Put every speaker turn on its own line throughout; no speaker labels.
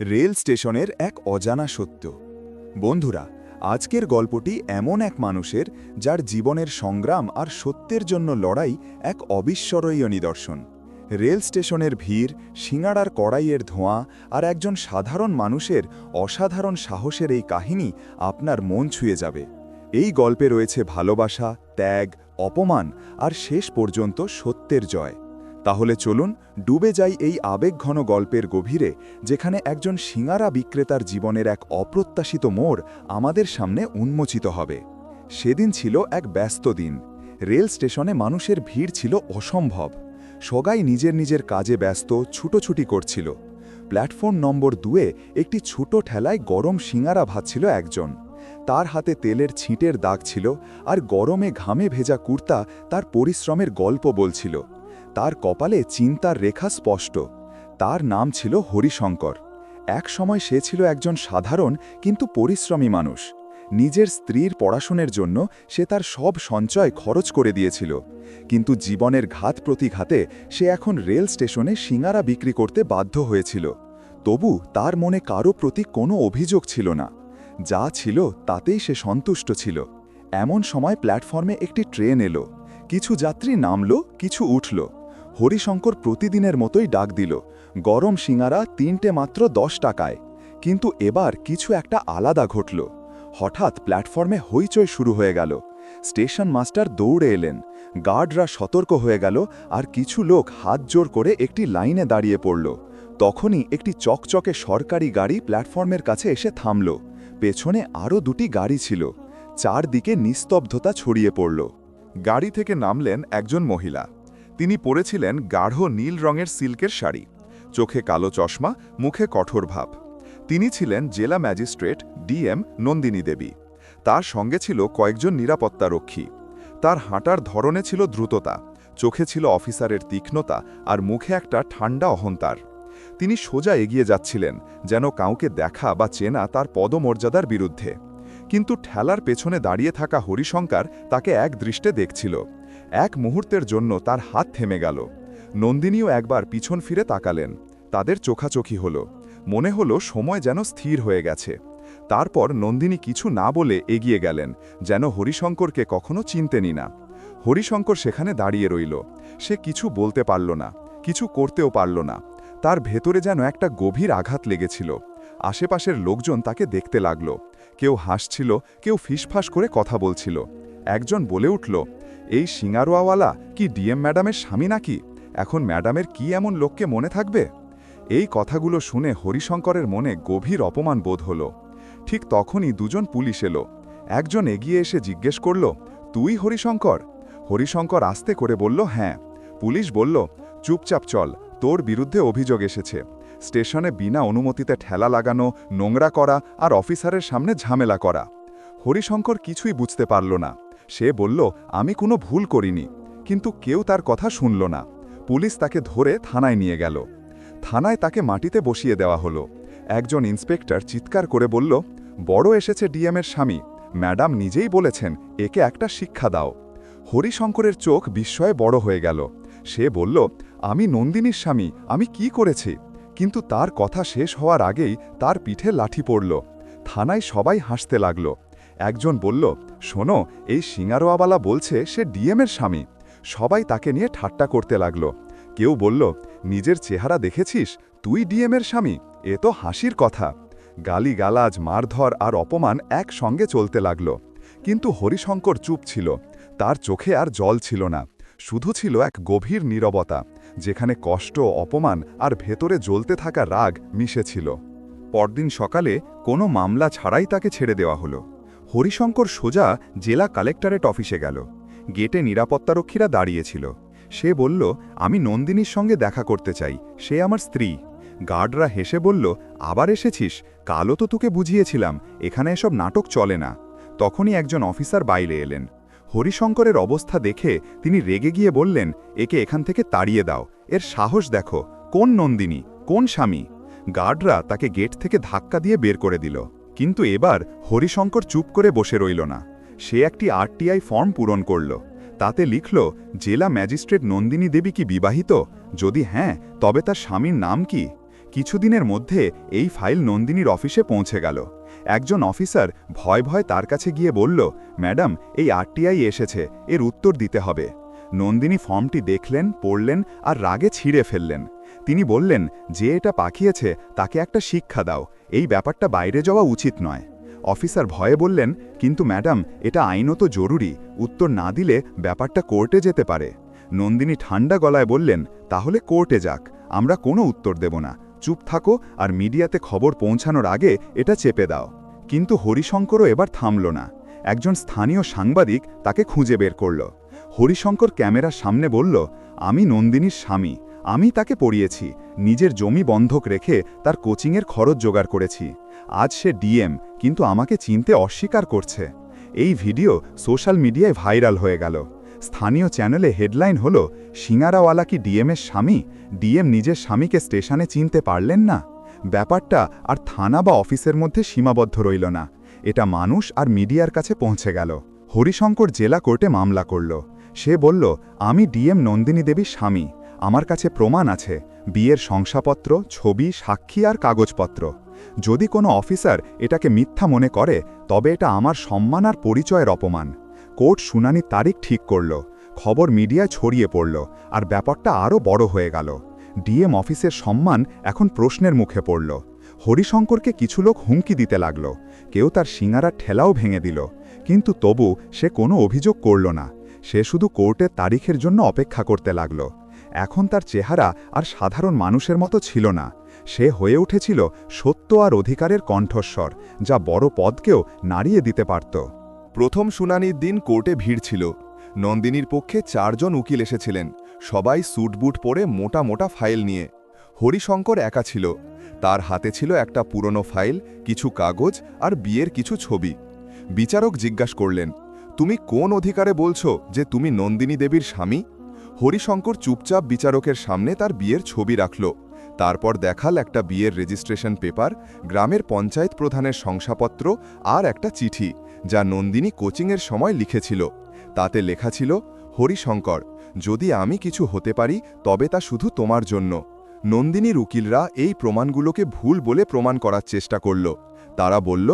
Rail স্টেশনের এক অজানা সত্য। বন্ধুরা, আজকের গল্পটি এমন এক মানুষের যার জীবনের সংগ্রাম আর সত্যের জন্য লড়াই এক অবিস্মরণীয় নিদর্শন। রেল স্টেশনের ভিড়, সিঙাড়ার কড়াইয়ের ধোঁয়া আর একজন সাধারণ মানুষের অসাধারণ সাহসের এই কাহিনী আপনার মন ছুঁয়ে যাবে। এই গল্পে রয়েছে ভালোবাসা, ত্যাগ, অপমান আর শেষ পর্যন্ত সত্যের জয়। তাহলে চলুন ডুবে যাই এই আবেগঘন গল্পের গভীরে, যেখানে একজন সিঙারা বিক্রেতার জীবনের এক অপ্রত্যাশিত মোড় আমাদের সামনে উন্মোচিত হবে। সেদিন ছিল এক ব্যস্ত দিন। রেল স্টেশনে মানুষের ভিড় ছিল অসম্ভব। সবাই নিজের নিজের কাজে ব্যস্ত, ছুটোছুটি করছিল। প্ল্যাটফর্ম নম্বর দুয়ে একটি ছোট ঠেলায় গরম সিঙারা ভাজছিল একজন। তার হাতে তেলের ছিটের দাগ ছিল আর গরমে ঘামে ভেজা কুর্তা তার পরিশ্রমের গল্প বলছিল। তার কপালে চিন্তার রেখা স্পষ্ট। তার নাম ছিল হরিশঙ্কর। এক সময় সে ছিল একজন সাধারণ কিন্তু পরিশ্রমী মানুষ। নিজের স্ত্রীর পড়াশোনার জন্য সে তার সব সঞ্চয় খরচ করে দিয়েছিল। কিন্তু জীবনের ঘাত প্রতিঘাতে সে এখন রেল স্টেশনে সিঙারা বিক্রি করতে বাধ্য হয়েছিল। তবু তার মনে কারও প্রতি কোনো অভিযোগ ছিল না। যা ছিল তাতেই সে সন্তুষ্ট ছিল। এমন সময় প্ল্যাটফর্মে একটি ট্রেন এলো। কিছু যাত্রী নামল, কিছু উঠল। হরিশঙ্কর প্রতিদিনের মতোই ডাক দিল। গরম সিঙারা তিনটে মাত্র দশ টাকায়। কিন্তু এবার কিছু একটা আলাদা ঘটল। হঠাৎ প্ল্যাটফর্মে হইচই শুরু হয়ে গেল। স্টেশন মাস্টার দৌড়ে এলেন। গার্ডরা সতর্ক হয়ে গেল আর কিছু লোক হাত জোর করে একটি লাইনে দাঁড়িয়ে পড়ল। তখনই একটি চকচকে সরকারি গাড়ি প্ল্যাটফর্মের কাছে এসে থামল। পেছনে আরও দুটি গাড়ি ছিল। চারদিকে নিস্তব্ধতা ছড়িয়ে পড়ল। গাড়ি থেকে নামলেন একজন মহিলা। তিনি পরেছিলেন গাঢ় নীল রঙের সিল্কের শাড়ি, চোখে কালো চশমা, মুখে কঠোর ভাব। তিনি ছিলেন জেলা ম্যাজিস্ট্রেট ডিএম নন্দিনী দেবী। তার সঙ্গে ছিল কয়েকজন নিরাপত্তারক্ষী। তার হাঁটার ধরনে ছিল দ্রুততা, চোখে ছিল অফিসারের তীক্ষ্ণতা আর মুখে একটা ঠান্ডা অহংতার তিনি সোজা এগিয়ে যাচ্ছিলেন, যেন কাউকে দেখা বা চেনা তার পদমর্যাদার বিরুদ্ধে। কিন্তু ঠেলার পেছনে দাঁড়িয়ে থাকা হরিশঙ্কর তাকে এক দৃষ্টে দেখছিল। এক মুহূর্তের জন্য তার হাত থেমে গেল। নন্দিনীও একবার পিছন ফিরে তাকালেন। তাদের চোখাচোখি হল। মনে হলো সময় যেন স্থির হয়ে গেছে। তারপর নন্দিনী কিছু না বলে এগিয়ে গেলেন, যেন হরিশঙ্করকে কখনো চিনতেনি না। হরিশঙ্কর সেখানে দাঁড়িয়ে রইল। সে কিছু বলতে পারল না, কিছু করতেও পারল না। তার ভেতরে যেন একটা গভীর আঘাত লেগেছিল। আশেপাশের লোকজন তাকে দেখতে লাগল। কেউ হাসছিল, কেউ ফিসফাস করে কথা বলছিল। একজন বলে উঠল এই সিঙ্গারোয়াওয়ালা কি ডিএম ম্যাডামের স্বামী নাকি? এখন ম্যাডামের কি এমন লোককে মনে থাকবে? এই কথাগুলো শুনে হরিশঙ্করের মনে গভীর অপমান বোধ হল। ঠিক তখনই দুজন পুলিশ এলো। একজন এগিয়ে এসে জিজ্ঞেস করল, তুই হরিশঙ্কর? হরিশঙ্কর আস্তে করে বলল হ্যাঁ। পুলিশ বলল, চুপচাপ চল, তোর বিরুদ্ধে অভিযোগ এসেছে। স্টেশনে বিনা অনুমতিতে ঠেলা লাগানো, নোংরা করা আর অফিসারের সামনে ঝামেলা করা। হরিশঙ্কর কিছুই বুঝতে পারল না। সে বলল, আমি কোনো ভুল করিনি। কিন্তু কেউ তার কথা শুনল না। পুলিশ তাকে ধরে থানায় নিয়ে গেল। থানায় তাকে মাটিতে বসিয়ে দেওয়া হলো। একজন ইন্সপেক্টর চিৎকার করে বলল, বড় এসেছে ডিএমের স্বামী। ম্যাডাম নিজেই বলেছেন, একে একটা শিক্ষা দাও। হরিশঙ্করের চোখ বিস্ময়ে বড় হয়ে গেল। সে বলল, আমি নন্দিনীর স্বামী, আমি কি করেছি? কিন্তু তার কথা শেষ হওয়ার আগেই তার পিঠে লাঠি পড়ল। থানায় সবাই হাসতে লাগল। একজন বলল, শোনো, এই সিঙ্গারোয়াবালা বলছে সে ডিএমের স্বামী। সবাই তাকে নিয়ে ঠাট্টা করতে লাগল। কেউ বলল, নিজের চেহারা দেখেছিস? তুই ডিএমের স্বামী? এ তো হাসির কথা। গালিগালাজ, মারধর আর অপমান একসঙ্গে চলতে লাগল। কিন্তু হরিশঙ্কর চুপ ছিল। তার চোখে আর জল ছিল না। শুধু ছিল এক গভীর নীরবতা, যেখানে কষ্ট, অপমান আর ভেতরে জ্বলতে থাকা রাগ মিশেছিল। পরদিন সকালে কোনো মামলা ছাড়াই তাকে ছেড়ে দেওয়া হলো। হরিশঙ্কর সোজা জেলা কালেক্টরেট অফিসে গেল। গেটে নিরাপত্তারক্ষীরা দাঁড়িয়েছিল। সে বলল, আমি নন্দিনীর সঙ্গে দেখা করতে চাই। সে আমার স্ত্রী। গার্ডরা হেসে বলল, আবার এসেছিস? কালও তো তোকে বুঝিয়েছিলাম। এখানে এসব নাটক চলে না। তখনই একজন অফিসার বাইরে এলেন। হরিশঙ্করের অবস্থা দেখে তিনি রেগে গিয়ে বললেন, একে এখান থেকে তাড়িয়ে দাও। এর সাহস দেখো। কোন নন্দিনী? কোন স্বামী? গার্ডরা তাকে গেট থেকে ধাক্কা দিয়ে বের করে দিল। কিন্তু এবার হরিশঙ্কর চুপ করে বসে রইল না। সে একটি আরটিআই ফর্ম পূরণ করল। তাতে লিখল, জেলা ম্যাজিস্ট্রেট নন্দিনী দেবী কি বিবাহিত? যদি হ্যাঁ তবে তার স্বামীর নাম কি? কিছুদিনের মধ্যে এই ফাইল নন্দিনীর অফিসে পৌঁছে গেল। একজন অফিসার ভয় ভয় তার কাছে গিয়ে বলল, ম্যাডাম, এই আরটিআই এসেছে, এর উত্তর দিতে হবে। নন্দিনী ফর্মটি দেখলেন, পড়লেন আর রাগে ছিঁড়ে ফেললেন। তিনি বললেন, যে এটা পাঠিয়েছে তাকে একটা শিক্ষা দাও। এই ব্যাপারটা বাইরে যাওয়া উচিত নয়। অফিসার ভয়ে বললেন, কিন্তু ম্যাডাম, এটা আইনত জরুরি। উত্তর না দিলে ব্যাপারটা কোর্টে যেতে পারে। নন্দিনী ঠান্ডা গলায় বললেন, তাহলে কোর্টে যাক। আমরা কোনো উত্তর দেব না। চুপ থাকো আর মিডিয়াতে খবর পৌঁছানোর আগে এটা চেপে দাও। কিন্তু হরিশঙ্করও এবার থামল না। একজন স্থানীয় সাংবাদিক তাকে খুঁজে বের করল। হরিশঙ্কর ক্যামেরার সামনে বলল, আমি নন্দিনীর স্বামী। আমি তাকে পড়িয়েছি, নিজের জমি বন্ধক রেখে তার কোচিংয়ের খরচ জোগাড় করেছি। আজ সে ডিএম, কিন্তু আমাকে চিনতে অস্বীকার করছে। এই ভিডিও সোশ্যাল মিডিয়ায় ভাইরাল হয়ে গেল। স্থানীয় চ্যানেলে হেডলাইন হল, সিঙ্গারাওয়ালা কি ডিএমের স্বামী? ডিএম নিজের স্বামীকে স্টেশনে চিনতে পারলেন না? ব্যাপারটা আর থানা বা অফিসের মধ্যে সীমাবদ্ধ রইল না। এটা মানুষ আর মিডিয়ার কাছে পৌঁছে গেল। হরিশঙ্কর জেলা কোর্টে মামলা করল। সে বলল, আমি ডিএম নন্দিনী দেবীর স্বামী। আমার কাছে প্রমাণ আছে, বিয়ের শংসাপত্র, ছবি, সাক্ষী আর কাগজপত্র। যদি কোনো অফিসার এটাকে মিথ্যা মনে করে, তবে এটা আমার সম্মান আর পরিচয়ের অপমান। কোর্ট শুনানির তারিখ ঠিক করল, খবর মিডিয়ায় ছড়িয়ে পড়ল, আর ব্যাপারটা আরও বড় হয়ে গেল। ডিএম অফিসের সম্মান এখন প্রশ্নের মুখে পড়ল। হরিশঙ্করকে কিছু লোক হুমকি দিতে লাগল, কেউ তার সিঙারার ঠেলাও ভেঙে দিল। কিন্তু তবু সে কোনো অভিযোগ করল না, সে শুধু কোর্টের তারিখের জন্য অপেক্ষা করতে লাগল। এখন তার চেহারা আর সাধারণ মানুষের মতো ছিল না। সে হয়ে উঠেছিল সত্য আর অধিকারের কণ্ঠস্বর, যা বড় পদকেও নাড়িয়ে দিতে পারত।
প্রথম শুনানির দিন কোর্টে ভিড় ছিল। নন্দিনীর পক্ষে চারজন উকিল এসেছিলেন। সবাই স্যুটবুট পরে মোটা মোটা ফাইল নিয়ে। হরিশঙ্কর একা ছিল। তার হাতে ছিল একটা পুরনো ফাইল, কিছু কাগজ আর বিয়ের কিছু ছবি। বিচারক জিজ্ঞাসা করলেন, তুমি কোন অধিকারে বলছো যে তুমি নন্দিনী দেবীর স্বামী? হরিশঙ্কর চুপচাপ বিচারকের সামনে তার বিয়ের ছবি রাখল। তারপর দেখাল একটা বিয়ের রেজিস্ট্রেশন পেপার, গ্রামের পঞ্চায়েত প্রধানের শংসাপত্র আর একটা চিঠি, যা নন্দিনী কোচিংয়ের সময় লিখেছিল। তাতে লেখা ছিল, হরিশঙ্কর, যদি আমি কিছু হতে পারি, তবে তা শুধু তোমার জন্য। নন্দিনীর উকিলরা এই প্রমাণগুলোকে ভুল বলে প্রমাণ করার চেষ্টা করল। তারা বলল,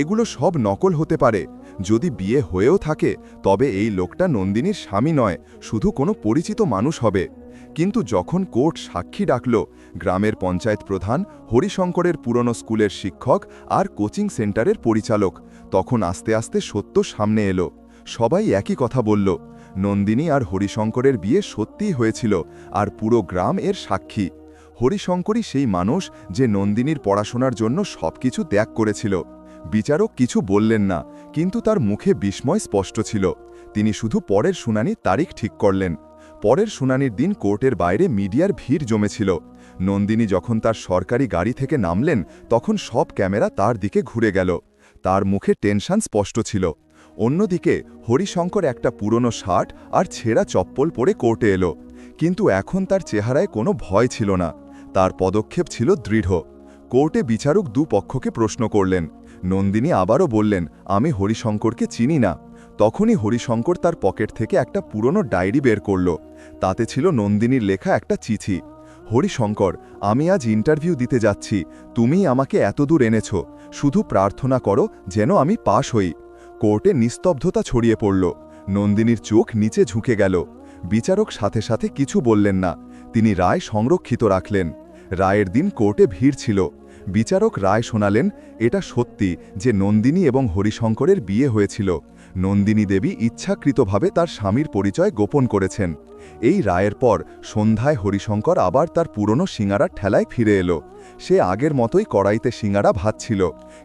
এগুলো সব নকল হতে পারে। যদি বিয়ে হয়েও থাকে, তবে এই লোকটা নন্দিনীর স্বামী নয়, শুধু কোনো পরিচিত মানুষ হবে। কিন্তু যখন কোর্ট সাক্ষী ডাকল, গ্রামের পঞ্চায়েত প্রধান, হরিশঙ্করের পুরনো স্কুলের শিক্ষক আর কোচিং সেন্টারের পরিচালক, তখন আস্তে আস্তে সত্য সামনে এলো। সবাই একই কথা বলল, নন্দিনী আর হরিশঙ্করের বিয়ে সত্যিই হয়েছিল, আর পুরো গ্রাম এর সাক্ষী। হরিশঙ্করই সেই মানুষ যে নন্দিনীর পড়াশোনার জন্য সবকিছু ত্যাগ করেছিল। বিচারক কিছু বললেন না, কিন্তু তার মুখে বিস্ময় স্পষ্ট ছিল। তিনি শুধু পরের শুনানির তারিখ ঠিক করলেন। পরের শুনানির দিন কোর্টের বাইরে মিডিয়ার ভিড় জমেছিল। নন্দিনী যখন তার সরকারি গাড়ি থেকে নামলেন, তখন সব ক্যামেরা তার দিকে ঘুরে গেল। তার মুখে টেনশন স্পষ্ট ছিল। অন্যদিকে, হরিশঙ্কর একটা পুরনো শার্ট আর ছেঁড়া চপ্পল পরে কোর্টে এলো। কিন্তু এখন তার চেহারায় কোনো ভয় ছিল না। তার পদক্ষেপ ছিল দৃঢ়। কোর্টে বিচারক দু পক্ষকে প্রশ্ন করলেন। নন্দিনী আবারও বললেন, আমি হরিশঙ্করকে চিনি না। তখনই হরিশঙ্কর তার পকেট থেকে একটা পুরনো ডায়েরি বের করল। তাতে ছিল নন্দিনীর লেখা একটা চিঠি। হরিশঙ্কর, আমি আজ ইন্টারভিউ দিতে যাচ্ছি। তুমি আমাকে এতদূর এনেছ। শুধু প্রার্থনা করো যেন আমি পাশ হই। কোর্টে নিস্তব্ধতা ছড়িয়ে পড়ল। নন্দিনীর চোখ নিচে ঝুঁকে গেল। বিচারক সাথে সাথে কিছু বললেন না। তিনি রায় সংরক্ষিত রাখলেন। রায়ের দিন কোর্টে ভিড় ছিল। বিচারক রায় শোনালেন, এটা সত্যি যে নন্দিনী এবং হরিশঙ্করের বিয়ে হয়েছিল। নন্দিনী দেবী ইচ্ছাকৃতভাবে তার স্বামীর পরিচয় গোপন করেছেন। এই রায়ের পর সন্ধ্যায় হরিশঙ্কর আবার তার পুরনো সিঙ্গারার ঠেলায় ফিরে এলো। সে আগের মতোই কড়াইতে সিঙ্গারা ভাতছিল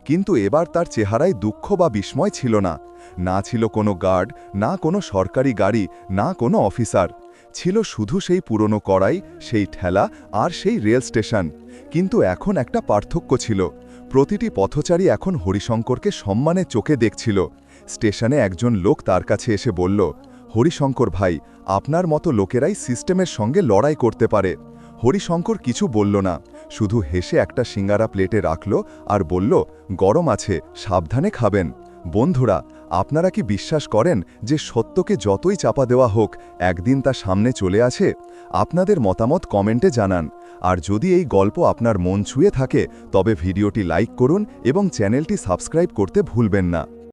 কিন্তু এবার তার চেহারায় দুঃখ বা বিস্ময় ছিল না। না ছিল কোনো গার্ড, না কোনো সরকারি গাড়ি, না কোনো অফিসার। ছিল শুধু সেই পুরনো কড়াই, সেই ঠেলা আর সেই রেল স্টেশন। কিন্তু এখন একটা পার্থক্য ছিল। প্রতিটি পথচারী এখন হরিশঙ্করকে সম্মানে চোখে দেখছিল। স্টেশনে একজন লোক তার কাছে এসে বলল, হরিশঙ্কর ভাই, আপনার মতো লোকেরাই সিস্টেমের সঙ্গে লড়াই করতে পারে। হরিশঙ্কর কিছু বলল না, শুধু হেসে একটা সিঙ্গারা প্লেটে রাখল আর বলল, গরম আছে, সাবধানে খাবেন। বন্ধুরা, আপনারা কি বিশ্বাস করেন যে সত্যকে যতই চাপা দেওয়া হোক, একদিন তা সামনে চলে আসে? আপনাদের মতামত কমেন্টে জানান। আর যদি এই গল্প আপনার মন ছুঁয়ে থাকে, তবে ভিডিওটি লাইক করুন এবং চ্যানেলটি সাবস্ক্রাইব করতে ভুলবেন না।